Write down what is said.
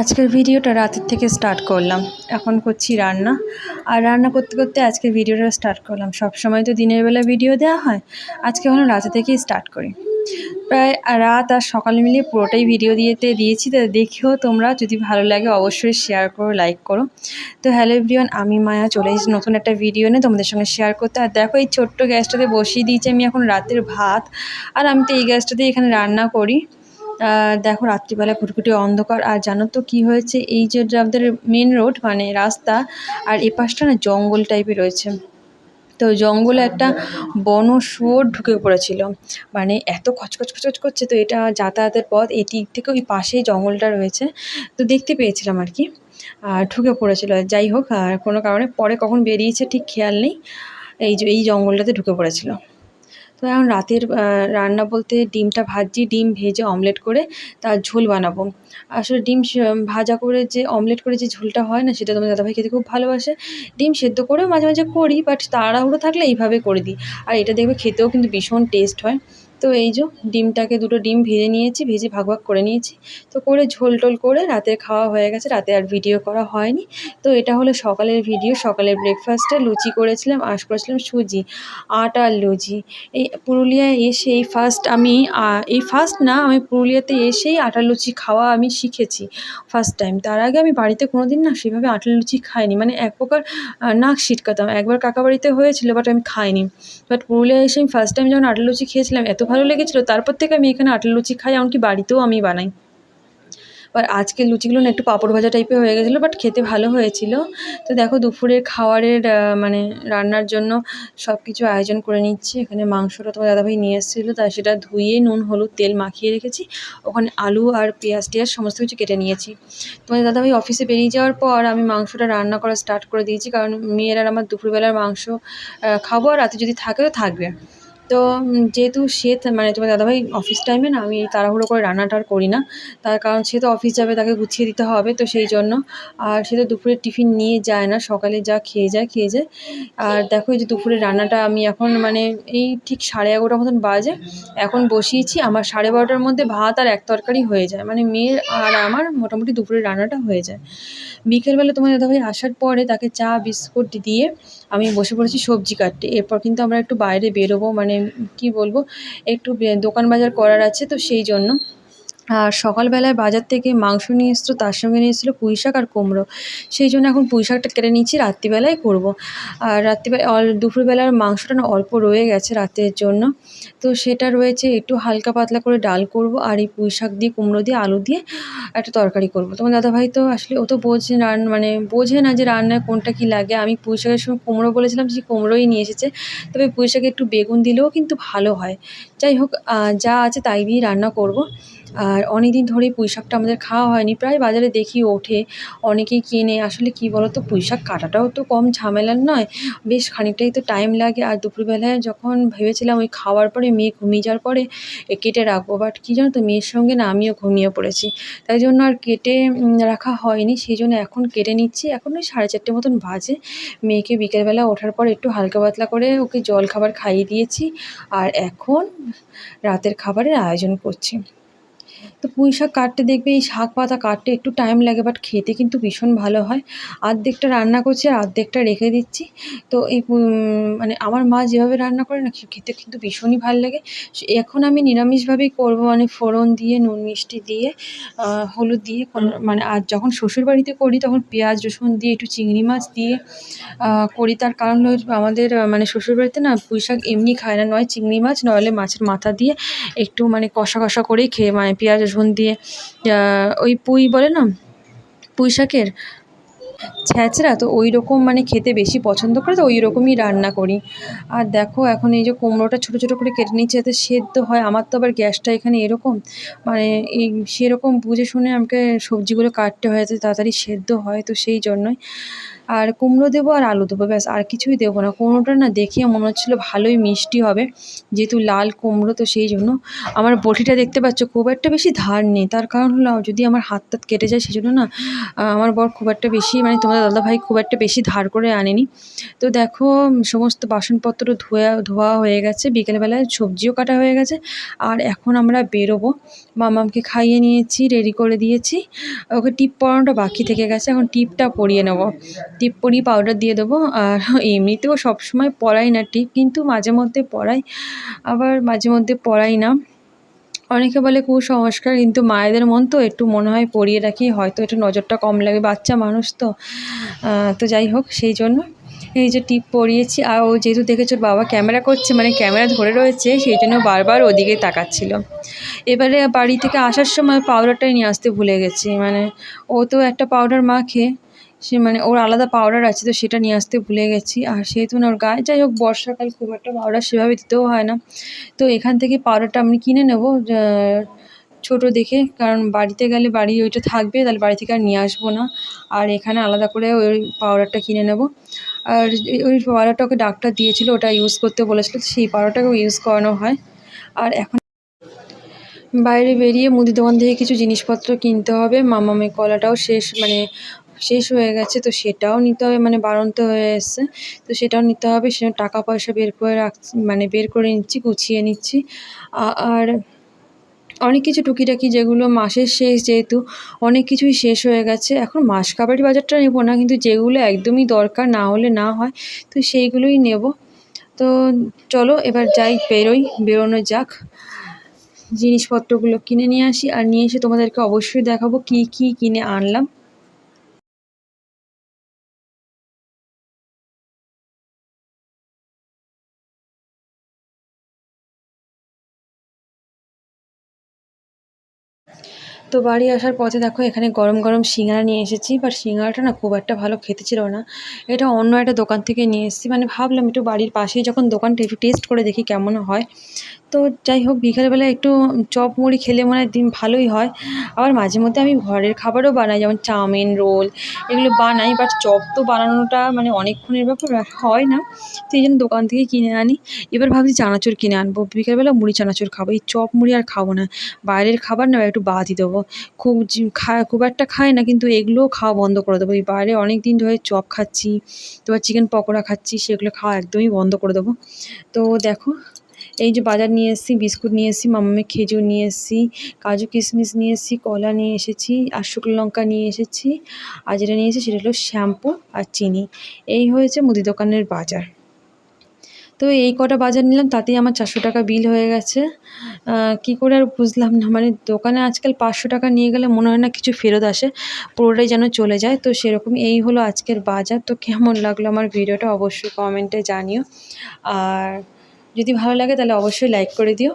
আজকের ভিডিওটা রাতের থেকে স্টার্ট করলাম। এখন করছি রান্না। আর রান্না করতে করতে আজকের ভিডিওটা স্টার্ট করলাম। সব সময় তো দিনের বেলা ভিডিও দেওয়া হয়। আজকে ভাবলাম রাতে থেকেই স্টার্ট করি। প্রায় রাত আর সকাল মিলিয়ে পুরোটাই ভিডিও দিয়েতে দিয়েছি। তো দেখেও তোমরা। যদি ভালো লাগে অবশ্যই শেয়ার করো লাইক করো। তো হ্যালো এভরিওয়ান আমি মায়া। চলে এসেছি নতুন একটা ভিডিও নিয়ে তোমাদের সঙ্গে শেয়ার করতে। আর দেখো এই ছোট্ট গ্যাসটাতে বসিয়ে দিয়েছি আমি এখন রাতের ভাত। আর আমি তো এই গ্যাসটাতেই এখানে রান্না করি। দেখো, রাত্রিবেলা ঘুটঘুটে অন্ধকার। আর জানো তো কি হয়েছে? এই যে আমাদের মেন রোড মানে রাস্তা, আর এ পাশটা না জঙ্গল টাইপের রয়েছে। তো জঙ্গলে একটা বন শুয়োর ঢুকে পড়েছিল। মানে এত খচখচ খচখচ করছে, তো এটা যাতায়াতের পথ। এটি থেকে ওই পাশেই জঙ্গলটা রয়েছে। তো দেখতে পেয়েছিলাম আর কি। আর ঢুকে পড়েছিল। যাই হোক, আর কোনো কারণে পরে কখন বেরিয়েছে ঠিক খেয়াল নেই। এই যে, এই জঙ্গলটাতে ঢুকে পড়েছিল। তো এখন রাতের রান্না বলতে ডিমটা ভাজি ডিম ভেজে অমলেট করে তার ঝোল বানাবো। আসলে ডিম ভাজা করে যে অমলেট করে যে ঝোলটা হয় না সেটা তোমার দাদাভাই খেতে খুব ভালোবাসে। ডিম সেদ্ধ করেও মাঝে মাঝে করি বাট তাড়াহুড়ো থাকলে এইভাবে করে দিই। আর এটা দেখবে খেতেও কিন্তু ভীষণ টেস্ট হয়। তো এই যে ডিমটাকে দুটো ডিম ভেজে নিয়েছি, ভেজে ভাগ ভাগ করে নিয়েছি। তো করে ঝোল টোল করে রাতের খাওয়া হয়ে গেছে, রাতে আর ভিডিও করা হয়নি। তো এটা হলো সকালের ভিডিও, সকালের ব্রেকফাস্টে লুচি করেছিলাম, আশ করেছিলাম, সুজি আটার লুচি। এই পুরুলিয়ায় এসে এই ফার্স্ট আমি এই ফার্স্ট না, আমি পুরুলিয়াতে এসেই আটার লুচি খাওয়া আমি শিখেছি ফার্স্ট টাইম তার আগে আমি বাড়িতে কোনো দিন না সেভাবে আটার লুচি খাইনি। মানে এক প্রকার নাক ছিটকাতাম একবার কাকা বাড়িতে হয়েছিল বাট আমি খাইনি। বাট পুরুলিয়ায় এসে আমি ফার্স্ট টাইম যখন আটার লুচি খেয়েছিলাম, এত ভালো লেগেছিলো। তারপর থেকে আমি এখানে আটার লুচি খাই, এমনকি বাড়িতেও আমি বানাই। বাট আজকের লুচিগুলো না একটু পাঁপড় ভাজা টাইপের হয়ে গেছিল বাট খেতে ভালো হয়েছিল। তো দেখো দুপুরের খাওয়ারের মানে রান্নার জন্য সব কিছু আয়োজন করে নিচ্ছি। এখানে মাংসটা তোমার দাদাভাই নিয়ে এসেছিল তাই সেটা ধুয়ে নুন, হলুদ, তেল মাখিয়ে রেখেছি। ওখানে আলু আর পেঁয়াজ টেয়াজ সমস্ত কিছু কেটে নিয়েছি। তোমার দাদাভাই অফিসে বেরিয়ে যাওয়ার পর আমি মাংসটা রান্না করা স্টার্ট করে দিয়েছি, কারণ মেয়েরা আর আমার দুপুরবেলার মাংস খাব আর রাতে যদি থাকে তো থাকবে। তো যেহেতু সে মানে তোমার দাদাভাই অফিস টাইমে না, আমি তাড়াহুড়ো করে রান্নাটা আর করি না। তার কারণ সে তো অফিস যাবে, তাকে গুছিয়ে দিতে হবে, তো সেই জন্য। আর সে তো দুপুরের টিফিন নিয়ে যায় না, সকালে যা খেয়ে যায় খেয়ে যায়। আর দেখো এই যে দুপুরের রান্নাটা আমি এখন মানে এই ঠিক সাড়ে এগারোটার মতন বাজে, এখন বসিয়েছি। আমার সাড়ে বারোটার মধ্যে ভাত আর এক তরকারি হয়ে যায়। মানে মেয়ের আর আমার মোটামুটি দুপুরের রান্নাটা হয়ে যায়। বিকেলবেলা তোমার দাদাভাই আসার পরে তাকে চা, বিস্কুট দিয়ে আমি বসে পড়েছি সবজি কাটতে। এরপর কিন্তু আমরা একটু বাইরে বেরোবো মানে কি বলব একটু দোকান বাজার করার আছে তো সেই জন্য। আর সকালবেলায় বাজার থেকে মাংস নিয়ে এসেছিল, তার সঙ্গে নিয়ে এসেছিল পুঁই শাক আর কুমড়ো। সেই জন্য এখন পুঁই শাকটা কেটে নিচ্ছি রাত্রিবেলায় করব। আর রাত্রিবেলা অল দুপুরবেলার মাংসটা না অল্প রয়ে গেছে রাতের জন্য। তো সেটা রয়েছে, একটু হালকা পাতলা করে ডাল করব আর এই পুঁই শাক দিয়ে, কুমড়ো দিয়ে, আলু দিয়ে একটা তরকারি করব। তোমার দাদাভাই তো আসলে ও তো বোঝে রান মানে বোঝে না যে রান্নায় কোনটা কী লাগে। আমি পুঁই শাকের সময় কুমড়ো বলেছিলাম, সে কুমড়োই নিয়ে এসেছে। তবে পুঁই শাকে একটু বেগুন দিলেও কিন্তু ভালো হয়। যাই হোক যা আছে তাই দিয়েই রান্না করব। আর অনেক দিন ধরেই পুঁই শাকটা আমাদের খাওয়া হয়নি। প্রায় বাজারে দেখি ওঠে, অনেকেই কেনে। আসলে কী বলো তো পুঁই শাক কাটাটাও তো কম ঝামেলার নয়। বেশ খানিকটাই তো টাইম লাগে। আর দুপুরবেলায় যখন ভেবেছিলাম ওই খাওয়ার পরে মেয়ে ঘুমিয়ে যাওয়ার পরে কেটে রাখব বাট কী জানো তো, মেয়ের সঙ্গে না আমিও ঘুমিয়ে পড়েছি। তাই জন্য আর কেটে রাখা হয়নি। সেই জন্য এখন কেটে নিচ্ছি। এখন ওই সাড়ে চারটে মতন বাজে। মেয়েকে বিকেলবেলা ওঠার পর একটু হালকা পাতলা করে ওকে জল খাবার খাইয়ে দিয়েছি। আর এখন রাতের খাবারের আয়োজন করছি। তো পুঁই শাক কাটতে দেখবে এই শাক পাতা কাটতে একটু টাইম লাগে বাট খেতে কিন্তু ভীষণ ভালো হয়। অর্ধেকটা রান্না করছি, আর অর্ধেকটা রেখে দিচ্ছি। তো এই মানে আমার মা যেভাবে রান্না করে না খেতে কিন্তু ভীষণই ভালো লাগে। এখন আমি নিরামিষভাবেই করব মানে ফোড়ন দিয়ে, নুন মিষ্টি দিয়ে হলুদ দিয়ে মানে আর যখন শ্বশুর বাড়িতে করি, তখন পেঁয়াজ, রসুন দিয়ে, একটু চিংড়ি মাছ দিয়ে করি। তার কারণ হল আমাদের মানে শ্বশুর বাড়িতে না পুঁই শাক এমনি খায় না, নয় চিংড়ি মাছ, নইলে মাছের মাথা দিয়ে একটু মানে কষা কষা করেই খেয়ে মানে পেঁয়াজ রসুন দিয়ে ওই পুঁই বলে না? পুঁই শাকের? ছ্যাঁচড়া তো ওই রকম মানে খেতে বেশি পছন্দ করে, তো ওই রকমই রান্না করি। আর দেখো, এখন এই যে কুমড়োটা ছোটো ছোটো করে কেটে নিচ্ছে যাতে সেদ্ধ হয়। আমার তো আবার গ্যাসটা এখানে এরকম মানে এই সেরকম বুঝে শুনে আমাকে সবজিগুলো কাটতে হয় যাতে তাড়াতাড়ি সেদ্ধ হয়, তো সেই জন্যই। আর কুমড়ো দেবো আর আলু দেবো, ব্যাস, আর কিছুই দেবো না। কুমড়োটা না দেখে মনে হচ্ছিল ভালোই মিষ্টি হবে, যেহেতু লাল কুমড়ো তো সেই জন্য। আমার বটিটা দেখতে পাচ্ছ, খুব একটা বেশি ধার নেই। তার কারণ হলো, যদি আমার হাত টাত কেটে যায় সেজন্য না আমার বর খুব একটা বেশি মানে তোমাদের দাদাভাই খুব একটা বেশি ধার করে আনেনি। তো দেখো, সমস্ত বাসনপত্র ধোয়া ধোয়া হয়ে গেছে, বিকেলবেলায় সবজিও কাটা হয়ে গেছে। আর এখন আমরা বেরোবো। মামামকে খাইয়ে নিয়েছি, রেডি করে দিয়েছি। ওকে টিপ পরানোটা বাকি থেকে গেছে, এখন টিপটা পরিয়ে নেব। টিপ পরিয়ে পাউডার দিয়ে দেবো। আর এমনিতেও সবসময় পরাই না, টিপ কিন্তু মাঝে মধ্যে পরাই, আবার মাঝে মধ্যে পরাই না। অনেকে বলে কুসংস্কার, কিন্তু মায়েদের মন তো একটু মনে হয় পরিয়ে রাখি, হয়তো একটু নজরটা কম লাগে বাচ্চা মানুষ তো। তো যাই হোক, সেই জন্য এই যে টিপ পরিয়েছি। আর ও যেহেতু দেখেছ বাবা ক্যামেরা করছে মানে ক্যামেরা ধরে রয়েছে, সেই জন্য বারবার ওদিকে তাকাচ্ছিল। এবারে বাড়ি থেকে আসার সময় পাউডারটাই নিয়ে আসতে ভুলে গেছি মানে ও তো একটা পাউডার মাখে সে মানে ওর আলাদা পাউডার আছে তো সেটা নিয়ে আসতে ভুলে গেছি। আর সেহেতু না ওর গায়ে, যাই হোক, বর্ষাকাল খুব একটা পাউডার সেভাবে দিতেও হয় না। তো এখান থেকে পাউডারটা আমি কিনে নেব ছোটো দেখে, কারণ বাড়িতে গেলে বাড়ি ওইটা থাকবে, তাহলে বাড়ি থেকে আর নিয়ে আসব না। আর এখানে আলাদা করে ওই পাউডারটা কিনে নেব। আর ওই পাউডারটা ওকে ডাক্তার দিয়েছিল, ওটা ইউজ করতে বলেছিল সেই পাউডারটাকেও ইউজ করানো হয়। আর এখন বাইরে বেরিয়ে মুদি দোকান থেকে কিছু জিনিসপত্র কিনতে হবে। মামামের কলাটাও শেষ মানে শেষ হয়ে গেছে, তো সেটাও নিতে হবে মানে বাড়ন্ত হয়ে এসছে, তো সেটাও নিতে হবে সে টাকা পয়সা বের করে রাখছি মানে বের করে নিচ্ছি, গুছিয়ে নিচ্ছি। আর অনেক কিছু টুকিটাকি যেগুলো মাসের শেষ যেহেতু, অনেক কিছুই শেষ হয়ে গেছে, এখন মাস কাবাডি বাজারটা নেব না, কিন্তু যেগুলো একদমই দরকার না হলে না হয়, তো সেইগুলোই নেব। তো চলো, এবার যাই, বেরোই, বেরোনো যাক, জিনিসপত্রগুলো কিনে নিয়ে আসি, আর নিয়ে এসে তোমাদেরকে অবশ্যই দেখাবো কি কি কিনে আনলাম। তো বাড়ি আসার পথে দেখো, এখানে গরম গরম সিঙ্গারা নিয়ে এসেছি বাট সিঙ্গারাটা না খুব একটা ভালো খেতে ছিল না। এটা অন্য একটা দোকান থেকে নিয়ে এসেছি মানে ভাবলাম একটু বাড়ির পাশেই যখন দোকানটা একটু টেস্ট করে দেখি কেমন হয়। তো যাই হোক বিকেলবেলা একটু চপ মুড়ি খেলে মনে হয় দিন ভালোই হয়। আবার মাঝে মধ্যে আমি ঘরের খাবারও বানাই, যেমন চাউমিন, রোল এগুলো বানাই বাট চপ তো বানানোটা মানে অনেকক্ষণের ব্যাপার হয় না। সেই জন্য দোকান থেকে কিনে আনি। এবার ভাবছি চানাচুর কিনে আনব। বিকেলবেলা মুড়ি, চানাচুর খাব। এই চপ মুড়ি আর খাব না। বাইরের খাবার না, একটু বাদই দেবো। খুব খা খুব একটা খাই না, কিন্তু এগুলোও খাওয়া বন্ধ করে দেবো। এই বাইরে অনেক দিন ধরে চপ খাচ্ছি তারপর চিকেন পকোড়া খাচ্ছি, সেগুলো খাওয়া একদমই বন্ধ করে দেবো। তো দেখো এই যে বাজার নিয়ে এসেছি, বিস্কুট নিয়ে এসেছি মামামের খেজুর নিয়ে এসেছি, কাজু কিশমিশ নিয়ে এসেছি, কলা নিয়ে এসেছি আর শুকনো লঙ্কা নিয়ে এসেছি। আর যেটা নিয়ে এসেছি সেটা হলো শ্যাম্পু আর চিনি। এই হয়েছে মুদি দোকানের বাজার। তো এই কটা বাজার নিলাম, তাতেই আমার চারশো টাকা বিল হয়ে গেছে। কী করে আর বুঝলাম না মানে দোকানে আজকাল পাঁচশো টাকা নিয়ে গেলে মনে হয় না কিছু ফেরত আসে, পুরোটাই যেন চলে যায়। তো সেরকম এই হলো আজকের বাজার। তো কেমন লাগল আমার ভিডিওটা অবশ্যই কমেন্টে জানিও। আর যদি ভালো লাগে তাহলে অবশ্যই লাইক করে দিও।